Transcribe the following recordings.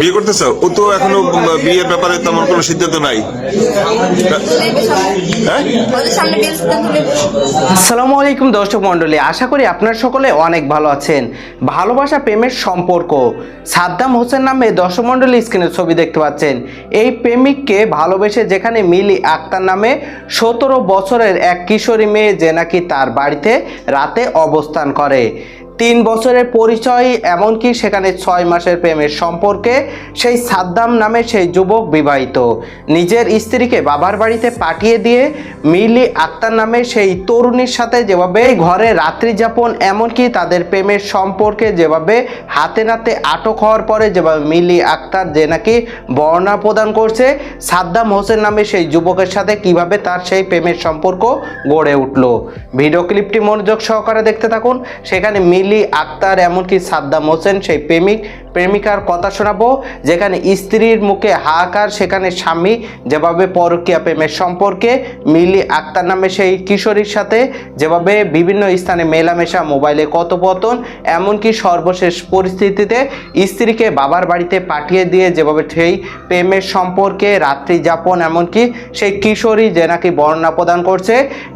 বিয়ে করতে চাও ও তো এখনও বিয়ের ব্যাপারে তেমন কোনো সিদ্ধান্ত নাই। হ্যাঁ। আসসালামু আলাইকুম দর্শক মণ্ডলী, আশা করি আপনার সকলে অনেক ভালো আছেন। ভালোবাসা, প্রেমের সম্পর্ক। সাদ্দাম হোসেন নামে দর্শক মণ্ডলী স্ক্রিনে ছবি দেখতে পাচ্ছেন। এই প্রেমিককে ভালোবেসে যেখানে মিলি আক্তার নামে সতেরো বছরের এক কিশোরী মেয়ে যে নাকি তার বাড়িতে রাতে অবস্থান করে। তিন বছরের পরিচয়, এমনকি সেখানে ছয় মাসের প্রেমের সম্পর্কে সেই সাদ্দাম নামে সেই যুবক বিবাহিত। নিজের স্ত্রীকে বাবার বাড়িতে পাঠিয়ে দিয়ে মিলি আক্তার নামে সেই তরুণীর সাথে যেভাবে ঘরে রাত্রি যাপন, এমনকি তাদের প্রেমের সম্পর্কে যেভাবে হাতে নাতে আটক হওয়ার পরে যেভাবে মিলি আক্তার যে নাকি বর্ণনা প্রদান করছে, সাদ্দাম হোসেন নামে সেই যুবকের সাথে কীভাবে তার সেই প্রেমের সম্পর্ক গড়ে উঠল। ভিডিও ক্লিপটি মনোযোগ সহকারে দেখতে থাকুন। সেখানে মিলি আক্তার এমনকি সাদ্দাম হোসেন সেই প্রেমিক প্রেমিকার কথা শোনাবো, যেখানে স্ত্রীর মুখে হাহাকার, সেখানে স্বামী যেভাবে পরকীয়া প্রেমের সম্পর্কে, মিলি আক্তার নামে সেই কিশোরীর সাথে, যেভাবে বিভিন্ন স্থানে মেলামেশা, মোবাইলে কথোপকথন, এমনকি সর্বশেষ পরিস্থিতিতে স্ত্রীকে বাবার বাড়িতে পাঠিয়ে দিয়ে যেভাবে সেই প্রেমের সম্পর্কে রাত্রি যাপন, এমনকি সেই কিশোরী যে নাকি বর্ণনা প্রদান করছে,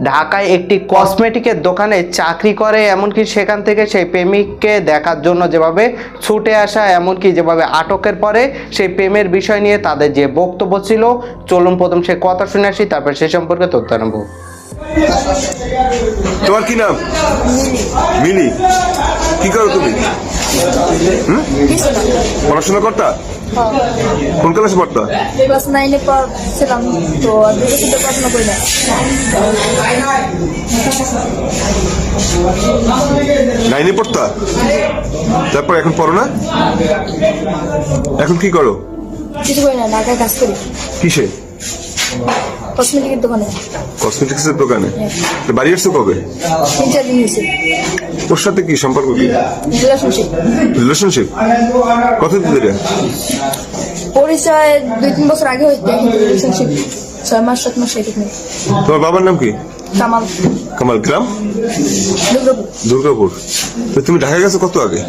ঢাকায় একটি কসমেটিকের দোকানে চাকরি করে, এমনকি সেখান থেকে সেই প্রেমিককে দেখার জন্য যেভাবে ছুটে আসা এমনকি যেভাবে আটকের পরে সেই প্রেমের বিষয় নিয়ে তাদের যে বক্তব্য ছিল, চলুন প্রথম সে কথা শুনে আসি, তারপর সে সম্পর্কে তথ্য নেব তোমার কি নাম মিনি কি করো তুমি। পড়াশোনা করতা। কোন ক্লাসে পড়তো? ক্লাস নাইনে পড়ছিলাম তো দুটো শুধু পড়াশোনা করি না। নাইনে পড়তা? তারপর এখন পড়ো না? এখন কি করো? কিছু করি না ঢাকায় কাজ করি। কিসে? কসমেটিকের দোকানে। কসমেটিক্সের দোকানে? তো বাড়ি আসছো কবে? তিন চার দিন হয়েছে। ওর সাথে কি সম্পর্ক কি? রিলেশনশিপ রিলেশনশিপ কতদিন ধরে? পরিচয় দুই তিন বছর আগে হইতে রিলেশনশিপ ছয় মাস সাত মাস এরকম। তোমার বাবার নাম কি? কামাল। কামাল গ্রাম? দুর্গাপুর। দুর্গাপুর। তো তুমি ঢাকা গেছো কত আগে?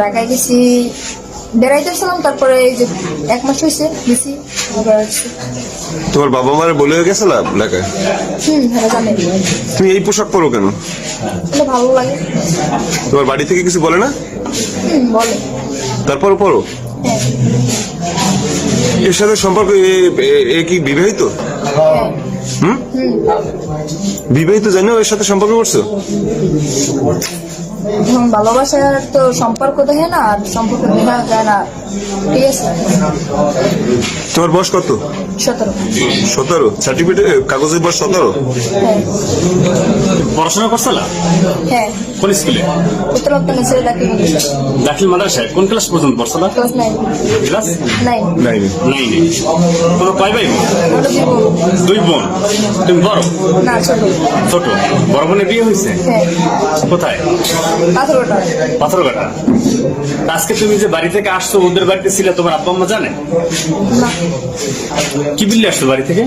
ঢাকায় গেছি বেড়াইতেছিলাম তারপরে এই যে এক মাস হয়েছে গেছি আবার আসছি। তোমার বাবা মারে বলে গেছিলাম ঢাকায় হুম হ্যাঁ জানে। তুমি এই পোশাক পরো কেন? এটা ভালো লাগে। তোমার বাড়ি থেকে কিছু বলে না? হুম বলে। তারপর পরো। হ্যাঁ। এর সাথে সম্পর্ক এ- কি বিবাহিত? হ্যাঁ। হুম? বিবাহিত জানো এর সাথে সম্পর্ক করছ? ভালোবাসার তো সম্পর্ক দেখে না আর সম্পর্ক দেখা যায় না। ঠিক আছে তোমার বয়স কত? সতেরো। সতেরো? সার্টিফিকেট কাগজের বয়স সতেরো? হ্যাঁ। পড়াশোনা করছিলা হ্যাঁ। কোন স্কুলে? ছেলে ডাকি দাখিল মাদ্রাসায়? কোন ক্লাস পর্যন্ত পড়ছিলা ক্লাস নাইন ক্লাস নাইন নাই নাইনে তোমার কয় ভাই বোন? দুই বোন। তুমি বড়? না ছোট। ছোট। বড় বোনের বিয়ে হয়েছে? হ্যাঁ। কোথায়? পাথরটা পাথরঘাটা। আজকে তুমি যে বাড়ি থেকে আসছো ওদের বাড়িতে ছিল তোমার আব্বা আম্মা জানে? কি বিল্লে আসলো বাড়ি থেকে?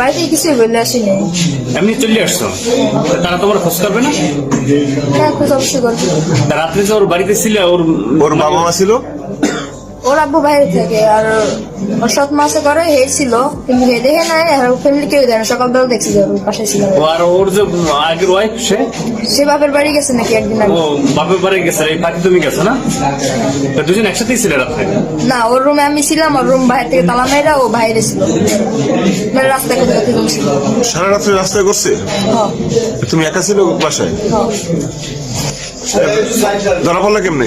বাড়িতে আসিনি। এমনি চলে আসছো? তারা তোমার খোঁজ করবে না? হ্যাঁ খোঁজ অবশ্যই করব। রাত্রে যে ওর বাড়িতে ছিলে ওর ওর বাবা মা ছিল? ওর আব্বু বাইরে থাকে আর ওর সৎ মাসে করে হে ছিল কিন্তু হে দেখে নাই আর ফ্যামিলি কেউ দেয় না। সকালবেলা দেখছি যে ওর পাশে ছিল। আর ওর যে আগের ওয়াইফ সে? সে বাপের বাড়ি গেছে নাকি একদিন ও বাপের বাড়ি গেছে এই ফাঁকি তুমি গেছো না? তা দুজন একসাথেই ছিলে রাত্রে? না ওর রুমে আমি ছিলাম ওর রুম বাইরে থেকে তালা মেয়েরা ও বাইরে ছিল। মানে রাস্তায় কোথাও কোথাও ছিল সারা রাত্রে রাস্তায় করছে? হ্যাঁ, তুমি একা ছিল বাসায়? হ্যাঁ। ধরা পড়লা কেমনে?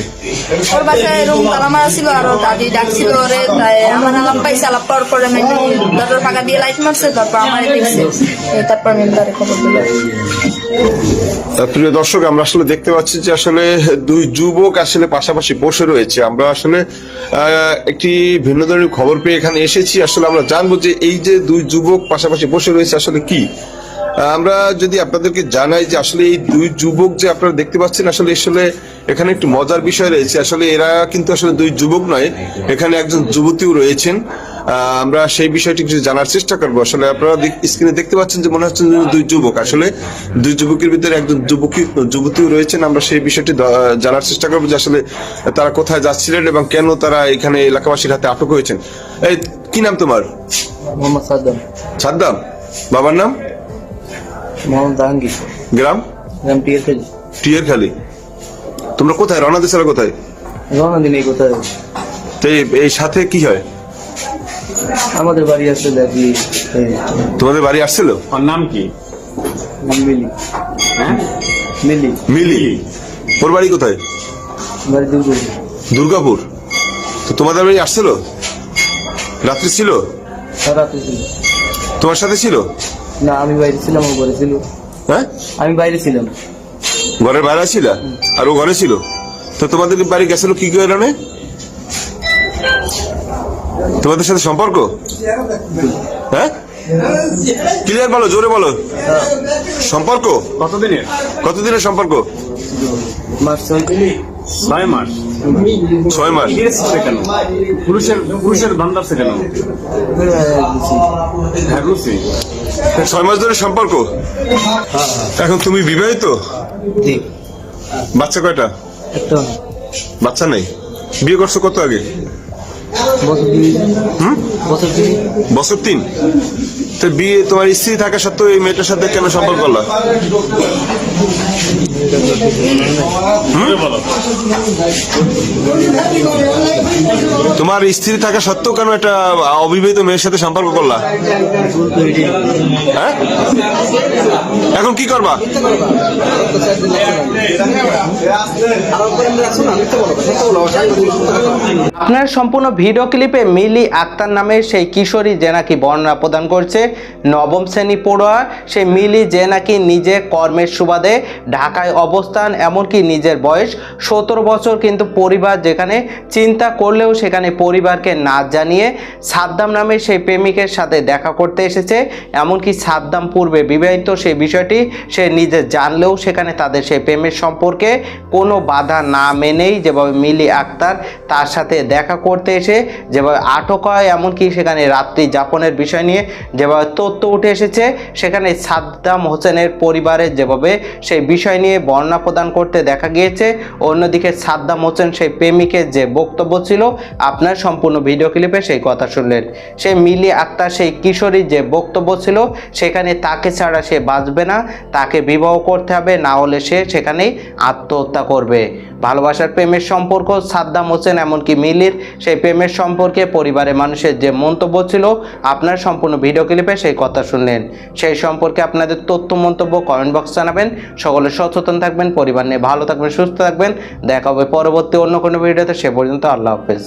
ওর বাসায় রুম তালা মারা ছিল আর দাদি ডাকছিল ওরে আমার আলাপ পাইছে আলাপ পাওয়ার পরে আমি দরজার ফাঁকা দিয়ে লাইট মারছে তারপর আমার দেখছে। তারপর আমি তারে খবর দিল প্রিয় দর্শক আমরা আসলে দেখতে পাচ্ছি যে আসলে দুই যুবক আসলে পাশাপাশি বসে রয়েছে। আমরা আসলে আহ, একটি ভিন্ন ধরনের খবর পেয়ে এখানে এসেছি। আসলে আমরা জানব যে এই যে দুই যুবক পাশাপাশি বসে রয়েছে আসলে কি? আমরা যদি আপনাদেরকে জানাই যে আসলে এই দুই যুবক যে আপনারা দেখতে পাচ্ছেন আসলে আসলে এখানে একটু মজার বিষয় রয়েছে। আসলে এরা কিন্তু আসলে দুই যুবক নয় এখানে একজন যুবতীও রয়েছেন। আমরা সেই বিষয়টি কিছু জানার চেষ্টা করব। আসলে আপনারা স্ক্রিনে দেখতে পাচ্ছেন যে মনে হচ্ছে দুই যুবক। আসলে দুই যুবকের ভিতরে একজন যুবকী যুবতীও রয়েছেন। আমরা সেই বিষয়টি জানার চেষ্টা করব যে আসলে তারা কোথায় যাচ্ছিলেন এবং কেন তারা এখানে এলাকাবাসীর হাতে আটক হয়েছেন। এই কি নাম তোমার? মোহাম্মদ সাদ্দাম। সাদ্দাম। বাবার নাম? মোহাম্মদ জাহাঙ্গীর গ্রাম? গ্রাম টিয়ার খেলি টিয়ার খালি তোমরা কোথায়? রওনা দিয়েছিল কোথায়? রওনা দিন এই কোথায়? তো এই- সাথে কি হয়? আমাদের বাড়ি দেখি এই, তোমাদের বাড়ি আসছিল? ওর নাম কি? মিলি। হ্যাঁ? মিলি। মিলি। ওর বাড়ি কোথায়? বাড়ি দুর্গ দুর্গাপুর। তো তোমাদের বাড়ি আসছিল? রাত্রি ছিল? তার রাতে ছিল। তোমার সাথে ছিল? না আমি বাইরে ছিলাম ও ঘরে ছিল। হ্যাঁ? আমি বাইরে ছিলাম। ঘরের বাইরে ছিল? আর ও ঘরে ছিল? তো তোমাদের বাড়ি গেছিল কি কারণে তোমাদের সাথে সম্পর্ক? হ্যাঁ? ক্লিয়ার বলো জোরে বলো। সম্পর্ক? কতদিনের? কতদিনের সম্পর্ক? মাস ছয় মাস। ছয় মাস। পুরুষের পুরুষের আছে কেন? হ্যাঁ বুঝছি। ছয় মাস ধরে সম্পর্ক? এখন তুমি বিবাহিত? বাচ্চা কয়টা? বাচ্চা নেই? বিয়ে করছ কত আগে? বছর তিন? তো বিয়ে তোমার স্ত্রী থাকা সত্ত্বেও এই মেয়েটার সাথে কেন সম্পর্ক করলা? তোমার স্ত্রী থাকা সত্ত্বেও কেন একটা অবিবাহিত মেয়ের সাথে সম্পর্ক করলা? হ্যাঁ? এখন কি করবা? আপনার সম্পূর্ণ ভিডিও ক্লিপে মিলি আক্তার নামে সেই কিশোরী যে নাকি বর্ণনা প্রদান করছে। নবম শ্রেণি পড়ুয়া সেই মিলি যে নাকি নিজে কর্মের সুবাদে ঢাকায় অবস্থান, এমনকি নিজের বয়স সতেরো বছর, কিন্তু পরিবার যেখানে চিন্তা করলেও সেখানে পরিবারকে না জানিয়ে সাদ্দাম নামে সেই প্রেমিকের সাথে দেখা করতে এসেছে। এমনকি সাদ্দাম পূর্বে বিবাহিত সেই বিষয়টি সে নিজে জানলেও সেখানে তাদের সেই প্রেমের সম্পর্কে কোনো বাধা না মেনেই যেভাবে মিলি আক্তার তার সাথে দেখা করতে এসে, যেভাবে আটক হয়, এমনকি সেখানে রাত্রি যাপনের বিষয় নিয়ে যেভাবে তথ্য উঠে এসেছে, সেখানে সাদ্দাম হোসেনের পরিবারের যেভাবে সেই বিষয় নিয়ে বর্ণনা প্রদান করতে দেখা গিয়েছে। অন্যদিকে সাদ্দাম হোসেন সেই প্রেমিকের যে বক্তব্য ছিল আপনার সম্পূর্ণ ভিডিও ক্লিপে সেই কথা শুনলেন। সেই মিলি আক্তার সেই কিশোরীর যে বক্তব্য ছিল, সেখানে তাকে ছাড়া সে বাঁচবে না, তাকে বিবাহ করতে হবে, না হলে সে সেখানেই আত্মহত্যা করবে। ভালোবাসার প্রেমের সম্পর্ক, সাদ্দাম হোসেন এমনকি মিলির সেই প্রেমের সম্পর্কে পরিবারের মানুষের যে মন্তব্য ছিল, আপনার সম্পূর্ণ ভিডিও ক্লিপে সেই কথা শুনলেন। সেই সম্পর্কে আপনাদের তথ্য, মন্তব্য কমেন্ট বক্স জানাবেন। সকলে সচেতন থাকবেন, পরিবার নিয়ে ভালো থাকবেন, সুস্থ থাকবেন। দেখা হবে পরবর্তী অন্য কোনো ভিডিওতে, সে পর্যন্ত আল্লাহ হাফেজ।